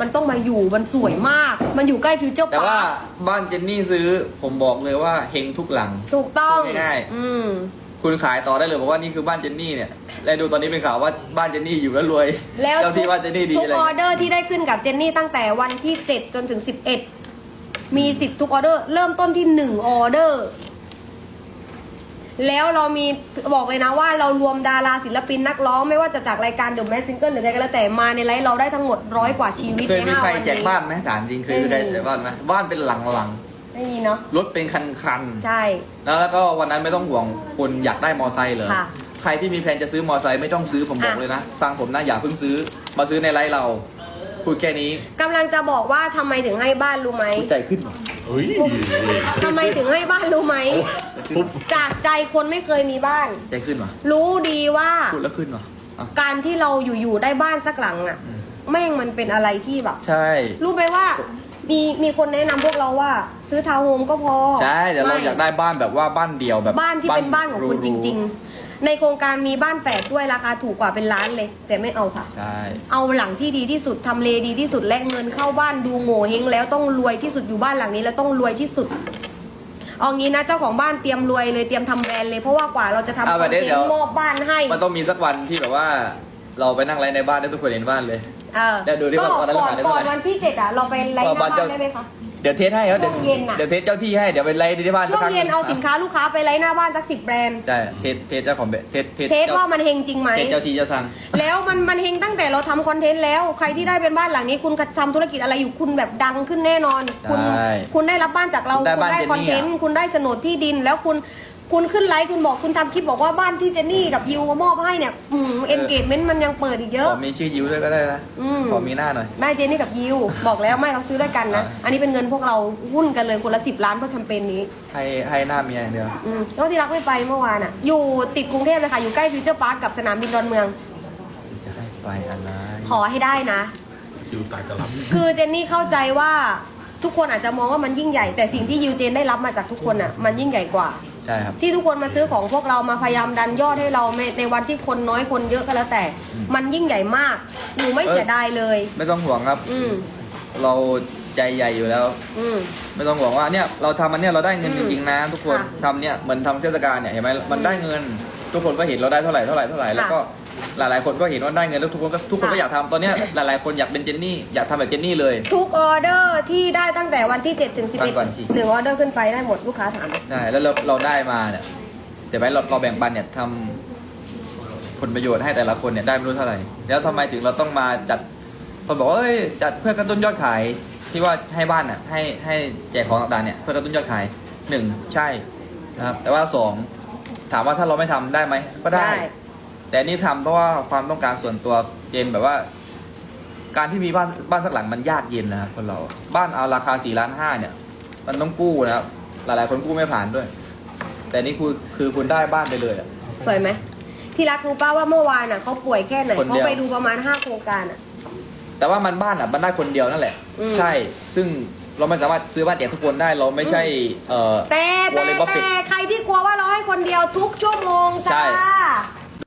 มันต้องมาอยู่มันสวยมาก มันอยู่ใกล้ฟิวเจอร์แต่พาว่าร์คบ้านเจนนี่ซื้อผมบอกเลยว่าเฮงทุกหลัง ถูกต้องพูดง่ายๆ อืม คุณขายต่อได้เลยบอกว่านี่คือบ้านเจนนี่เนี่ยและดูตอนนี้เป็นข่าวว่าบ้านเจนนี่อยู่แล้วรวยแล้วเจ้าที่บ้านเจนนี่ดีทุกเลยออเดอร์ที่ได้ขึ้นกับเจนนี่ตั้งแต่วันที่ 7 จนถึง 11 มีสิทธิ์ทุกออเดอร์ เริ่มต้นที่ 1 ออเดอร์ แล้วเรามีบอกเลยนะว่าเรารวมดาราศิลปินนักร้องไม่ว่าจะจากรายการ The Mask Singer หรืออะไรก็แล้วแต่มาในไลฟ์เราได้ทั้งหมดร้อยกว่าชีวิตเคยในมีห้าใครวันแจกนี้ บ้านไหมถามจริงเคยมีใครแจกบ้านไหมบ้านเป็นหลังไม่มีเนาะๆรถเป็นคันๆใช่แล้วแล้วก็วันนั้นไม่ต้องห่วงคนอยากได้มอไซค์เลยค่ะใครที่มีแผนจะซื้อมอไซค์ไม่ต้องซื้อผมบอกอะ เลยนะฟังผมนะอย่าเพิ่งซื้อมาซื้อในไลฟ์เราพูดแค่นี้กำลังจะบอกว่าทำไมถึงให้บ้านรู้ไหมใจขึ้นหรอเฮ้ย ทำไมถึงให้บ้านรู้ไหม ปุ๊บจากใจคนไม่เคยมีบ้าน ใจขึ้นหรอรู้ดีว่า พูดแล้วขึ้นหรออะ การที่เราอยู่ๆได้บ้านสักหลังอะอืม แม่งมันเป็นอะไรที่แบบ ใช่ รู้ไหมว่า มีมีคนแนะนำพวกเราว่า ซื้อทาวน์โฮมก็พอใช่แต่เราม่อยากได้บ้านแบบว่าบ้านเดียวแบบบ้านที่เป็นบ้านของคุณจริง ๆ ในโครงการมีบ้านแฝดด้วยราคาถูกกว่าเป็นล้านเลย แต่ไม่เอาค่ะใช่ เอาหลังที่ดีที่สุดทำเลดีที่สุดและเงินเข้าบ้านดูโง่เฮงแล้วต้องรวยที่สุดอยู่บ้านหลังนี้แล้วต้องรวยที่สุด เอางี้นะเจ้าของบ้านเตรียมรวยเลยเตรียมทำแบรนด์เลยเพราะว่ากว่าเราจะทำคเอาอนแบบเทนี้นเดี๋ยว ต์มอบบ้านให้มันต้องมีสักวันที่แบบว่า เราไปนั่งไลฟ์ในบ้านได้ทุกคนเห็นบ้านเลย เออเดี๋ยวดูดิว่าก็ตอนนั้นก่อนขายได้ก่อนเท่าไหร่วันที่เจ็ดอะเราไปไลฟ์หน้าเออบ้านบ้าเจ้านได้ไหมคะ เดี๋ยวเทสให้ครับเดี๋ยวช่วงเย็นน่ะ เดี๋ยวเทสเจ้าที่ให้เดี๋ยวไปไลฟ์ที่บ้านช่สักวงครั้งเย็นเอาสินค้าลูกค้าไปไลฟ์หน้าบ้านสักสิบแบรนด์ ใช่เทสเทสเจ้าของเทสเทสเทสจ้ว่ามันเฮงจริงไหม เทสเจ้าที่เจ้าทาง แล้วมันมันเฮงตั้งแต่เราทำคอนเทนต์แล้ว ใครที่ได้เป็นบ้านหลังนี้ คุณทำธุรกิจอะไรอยู่คุณแบบดังขึ้นแน่นอน คุณใช่คุณได้รับบ้านจากเรา คุณได้คุณบ้านได้เจนนี่คอนเทนต์อะคุณได้โฉนดที่ดิน แล้วคุณ คุณขึ้นไลฟ์คุณบอกคุณทำคลิปบอกว่าบ้านที่เจนนี่กับยิวมามอบให้เนี่ยเอนเกจเมนต์มันยังเปิดอีกเยขอะ อมีชื่อยิ้วด้วยก็ได้นะอืม ขอมีหน้าหน่อย ไม่เจนนี่กับยิว บอกแล้วไม่เราซื้อด้วยกันนะอ่าอันนี้เป็นเงินพวกเราหุ้นกันเลยคนละสิบล้านเพื่อแคมเปญนี้ ให้ให้หน้าเมียอย่างเดียว อืมแล้วที่รักไม่ไปเมื่อวานอะ อยู่ติดกรุงเทพเลยค่ะ อยู่ใกล้ฟิวเจอร์พาร์คกับสนามบินดอนเมือง จะให้ไปอะไรขอให้ได้นะ คิวตายจะรับคือเจนนี่เข้าใจว่า ทุกคนอาจจะมองว่ามันยิ่งใหญ่ แต่สิ่งที่ยูเจนได้รับมาจากทุกคนอะมันยิ่งใหญ่กว่า ใช่ครับ ที่ทุกคนมาซื้อของพวกเรามาพยายามดันยอดให้เราในในวันที่คนน้อยคนเยอะก็แล้วแต่อืมมันยิ่งใหญ่มากหนูไม่เอ้ยเสียดายเลย ไม่ต้องห่วงครับ อืมเราใจใหญ่อยู่แล้ว อืม ไม่ต้องห่วงว่าเนี่ยเราทำมันเนี่ยเราได้เงินอืจมริงๆนะทุกคนค่ะทำเนี่ยเหมือนทำเทศกาลเนี่ยเห็นไหมมันได้เงิน ทุกคนก็เห็นเราได้เท่าไหร่เท่าไหร่เท่าไหร่แล้วก็ หลายๆ คนก็เห็นว่าได้เงินแล้วทุกคนก็ทุกคนก็ค่ะอยากทำตอนเนี้ยหลายๆ คนอยากเป็นเจนนี่อยากทำแบบเจนนี่เลย ทุกออเดอร์ที่ได้ตั้งแต่วันที่7ถึงฟังก่อนสิ 11หนึ่งออเดอร์ขึ้นไปได้หมดลูกค้าถาม ได้แล้วเราเราได้มาเนี่ยเดี๋ยวไหมเราเราแบ่งปันเนี่ยทำผลประโยชน์ให้แต่ละคนเนี่ยได้ไม่รู้เท่าไหร่ แล้วทำไมถึงเราต้องมาจัดคนบอกว่าเอ้ยจัดเพื่อกระตุ้นยอดขายที่ว่าให้บ้านน่ะให้ให้แจกของต่างๆเนี่ยเพื่อกระตุ้นยอดขายหนึ่งใช่นะครับแต่ว่าสองถามว่าถ้าเราไม่ทำได้ไหมก็ได้ ได้ แต่นี่ทำเพราะว่าความต้องการส่วนตัวเจนแบบว่า การที่มีบ้านบ้านสักหลังมันยากเย็นนะครับคนเรา บ้านเอาราคาสี่ล้านห้าเนี่ย มันต้องกู้นะครับหลายๆคนกู้ไม่ผ่านด้วย แต่นี่คือคือคุณได้บ้านไปเลยอะ สวยไหมที่รักรู้ป้าว่าเมื่อวานอะเขาป่วยแค่ไหนคนเขาเดียว ไปดูประมาณ5โครงการอะ แต่ว่ามันบ้านอะมันได้คนเดียวนั่นแหละ อืม ใช่ซึ่งเราไม่สามารถซื้อบ้านแจกทุกคนได้เราไม่ใช่เอ่อ แต่แต่ Warren Buffett แต่ใครที่กลัวว่าเราให้คนเดียวทุกชั่วโมงใช่ จ้า